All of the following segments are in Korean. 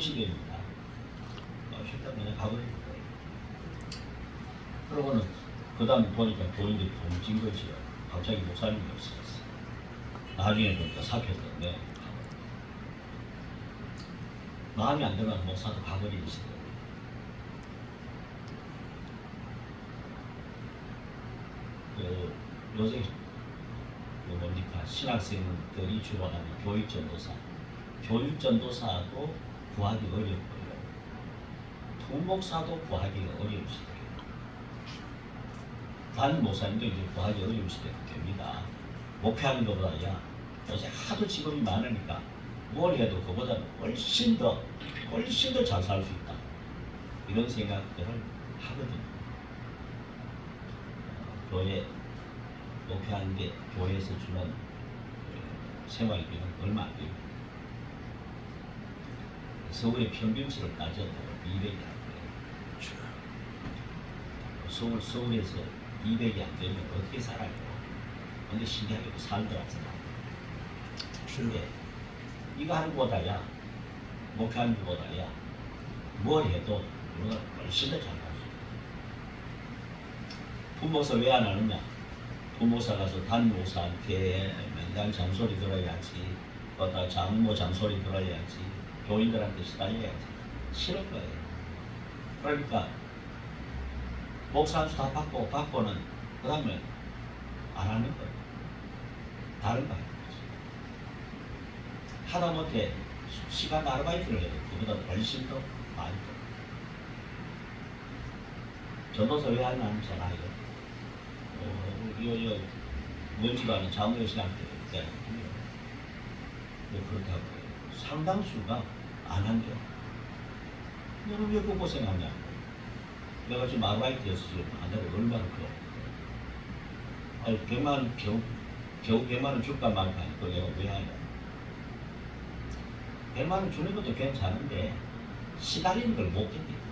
시대입니다. 어, 쉽다 그냥 가버리는 거예요. 그러고는 그 다음 보니까 교인들이 붕진 거지요. 갑자기 목사님이 없어졌어. 나중에 보니까 사표던데 마음이 안 들면 목사도 가버리는 시대. 그 요새 그 뭡니까 신학생들이 주로 하는 교육 전도사, 교육 전도사도 구하기 어렵고요. 통목사도 구하기 어려운 시대예요. 다른 목사님도 이제 구하기 어려운 시대가 됩니다. 목표하는 것보다 야 요새 하도 직업이 많으니까 뭘 해도 그보다 훨씬 더 훨씬 더 잘 살 수 있다 이런 생각들을 하거든요. 어, 교회 목표하는데 교회에서 주는 그 생활비는 얼마 안 돼요. 서울의 평균치를 따져도 200이 안 돼요. 서울, 서울에서 200이 안 되면 어떻게 살아요? 근데 신기하게도 살더라고요. 근데 이거 하는 것보다 야, 목표 하는 것보다 야, 뭘 해도 우리가 훨씬 더잘살 수. 부모사 왜 안 하느냐? 부모사 가서 담임목사한테 맨날 잔소리 들어야지, 또다 장모 잔소리 들어야지, 교인들한테 시달려야지. 싫을 거예요. 그러니까 목사 한수 다 받고 받고는 그 다음에 안 하는 거예요. 다른 거 하는 거지. 하다못해 시간 아르바이트를 해도 그보다 훨씬 더 많이 더. 전도서 왜잘 알아요. 어, 요, 요, 뭔지도 아는 장로의. 왜 그렇다고. 상당수가 안 한대. 너는 왜 그 고생하냐? 내가 지금 아르바이트에서 지금 안 되고 얼마나 그래. 아니, 100만 원, 겨우, 겨우 100만 원 줄까 말까 하니까 내가 왜 하냐. 100만 원 주는 것도 괜찮은데, 시달리는 걸 못 견뎌.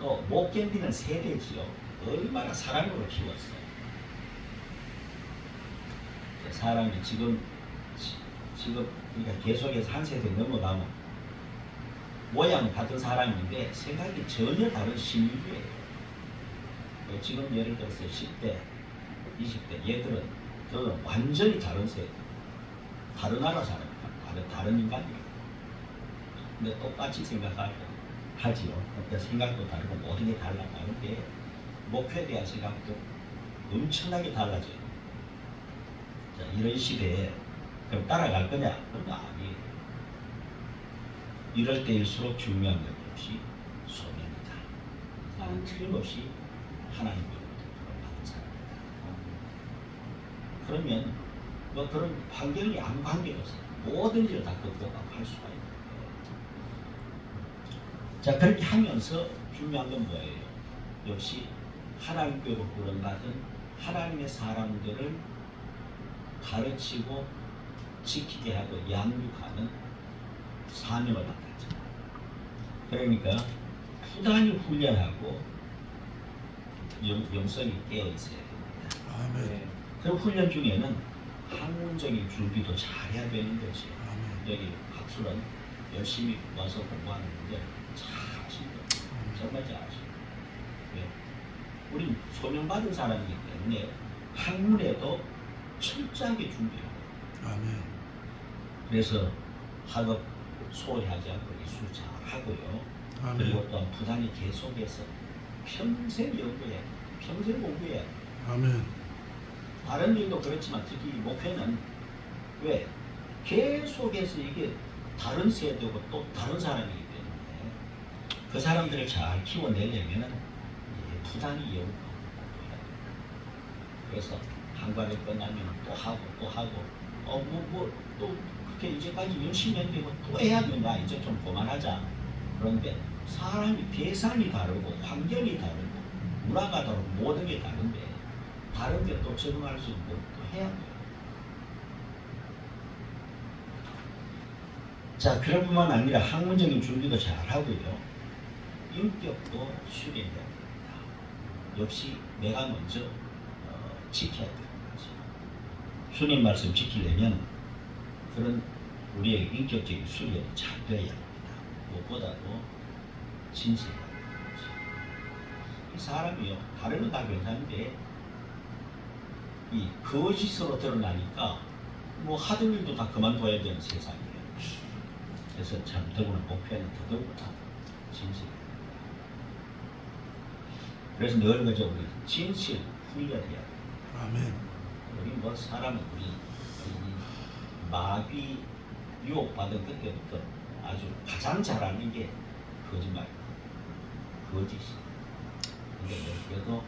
또, 못 견디는 세대지요. 얼마나 사랑으로 키웠어. 사람이 지금, 지- 지금, 그러니까 계속해서 한 세대 넘어가면, 모양 같은 사람인데, 생각이 전혀 다른 신입이에요. 그 지금 예를 들어서 10대, 20대 얘들은 저는 완전히 다른 세대, 다른 나라 사람입니다. 다른, 다른 인간이에요. 근데 똑같이 생각하죠. 하지요. 그러니까 생각도 다르고 모든 게 달라 다른데 목표에 대한 생각도 엄청나게 달라져요. 자, 이런 시대에 그럼 따라갈 거냐? 그건 아니에요. 이럴 때일수록 중요한 것 역시 소명이다. 나는 틀림없이 하나님으로부터 받은 사람이다. 그러면 뭐 그런 환경이 아무 관계. 모든 일을 다 극복하고 할 수가 있는 거예요. 자 그렇게 하면서 중요한 건 뭐예요? 역시 하나님께로 부름받은 하나님의 사람들을 가르치고 지키게 하고 양육하는 사명을 받았죠. 그러니까 부단히 훈련하고 영, 영성이 깨어 있어야 됩니다. 아멘. 그 훈련 중에는 학문적인 준비도 잘 해야 되는 거지. 아멘. 여기 학술은 열심히 와서 공부하는데 잘하신다. 정말 잘하신다. 왜? 우리 소명받은 사람이기 때문에 학문에도 철저하게 준비해요. 아멘. 그래서 학업 소홀하지 않고 이수 잘 하고요. 그리고 아멘. 또한 부단히 계속해서 평생 연구해, 평생 공부해. 아멘. 다른 일도 그렇지만 특히 이 목회는 왜 계속해서 이게 다른 세대고 또 다른 사람이기 때문에 그 사람들을 잘 키워내려면은 이게 부단히 연구하고. 그래서 한 과를 끝나면 또 하고 또 하고 어뭐뭐또 그렇게 이제까지 열심히 했는데 뭐또 해야 되냐 이제 좀 그만하자 그런데 사람이 배상이 다르고 환경이 다르고 문화가 다르고 모든 게 다른데 다른데 또 적응할 수 있고 또 해야 돼요. 자 그럴 뿐만 아니라 학문적인 준비도 잘 하고요. 인격도 수련해야 됩니다. 역시 내가 먼저 어, 지켜야 거지. 주님 말씀 지키려면 그런 우리의 인격적인 수련이 잘 되어야 합니다. 무엇보다도 합니다. 이 사람이요 다른 건 다 괜찮은데 이 거짓으로 드러나니까 뭐 하던 일도 다 그만둬야 되는 세상이에요. 그래서 참 더구나 목표는 더더구나 진실. 그래서 늘 그저 우리 진실 훈련해야 돼요. 아멘. 우리 뭐 사람은 우리 이 마귀 유혹받은 그때부터 아주 가장 잘하는 게 거짓말, 거짓이. 근데 뭐 그래도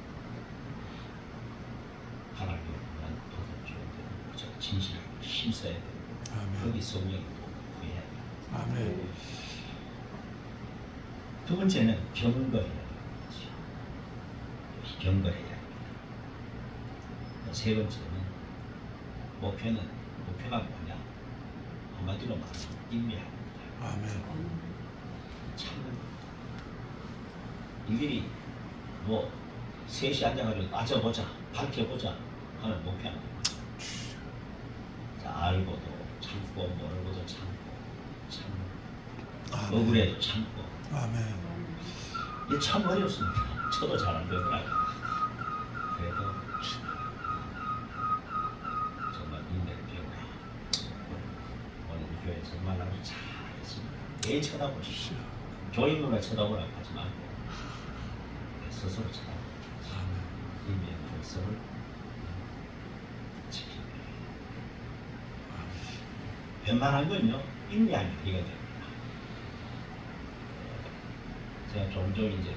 하나님의 만 받아줘야 되고 진실하고 힘써야 되고 아멘. 거기 성령이 또 구해야 돼요. 아멘. 두 번째는 경거해야. 경거해야 합니다. 세 번째는 목표는 목표가 뭐냐? 한마디로 말하면 인내합니다. 아멘. 참는. 일일이 뭐 셋이 앉아가지고 따져보자, 밝혀보자 하는 목표. 자, 알고도 참고 모르고도 참고 참고. 억울해도 참고 아멘. 이게 참 어렵습니다. 저도 잘안 되더라고요. 그래도 정말 인내를 배우라. 오늘 우리 교회 정말 아주 애 쳐다보십시오. 교인 누가 쳐다보라고 하지 말고 내 스스로 쳐다보십시오. 인내의 말씀을 지키기 웬만한 건요 인내하면 되가 됩니다. 제가 종종 이제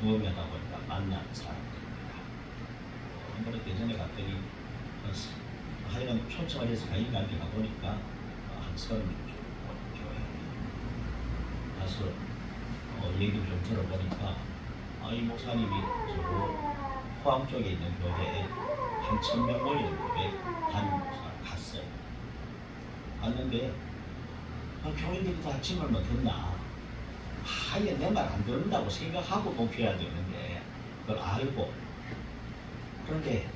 부업하다 보니까 만나는 사람들입니다. 어, 한 번에 예전에 갔더니 하여간 초청을 해서 가인 갈비 가보니까 어, 한 서른 명 가서 어, 얘기를 좀 들어보니까 아, 이 목사님이 저 포항 쪽에 있는 교회에 한 천명 모이는 교회 담임 목사 갔어요. 갔는데 아, 교인들이 다 아침을만 듣나? 아예 내 말 안 듣는다고 생각하고 목표해야 되는데 그걸 알고. 그런데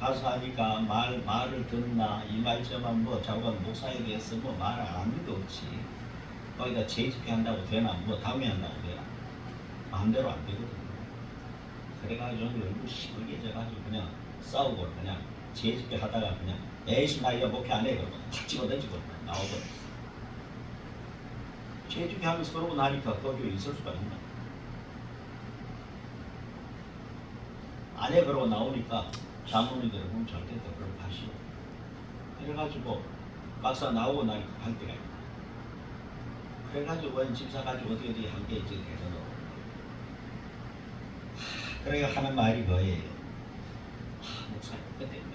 하, 가서 하니까 말 말을 듣나? 이 말저만 뭐 자관 목사에 대해서 뭐 말 안 하는 게 없지 거기다 재집회 한다고 되나 뭐 다음에 한다고 되나. 마음대로 안 되거든요. 그래가지고 얼굴 시뻘게 져가지고 그냥 싸우고 그냥 재집회 하다가 그냥 에이씨 나 이거 목표 안 해. 그러고 탁 집어던지고 나오고 재집회 하면서 그러고 나니까 거기에 있을 수가 있나. 안에 그러고 나오니까 장모님들 보면 잘 됐다 그러고 가시오 그래가지고 막상 나오고 나니까 갈 때가 있다 그래가지고 원 집사 가지고 어디 어디 한 게 이제 되더라고 그래가 하는 말이 거예요? 하, 목사님 막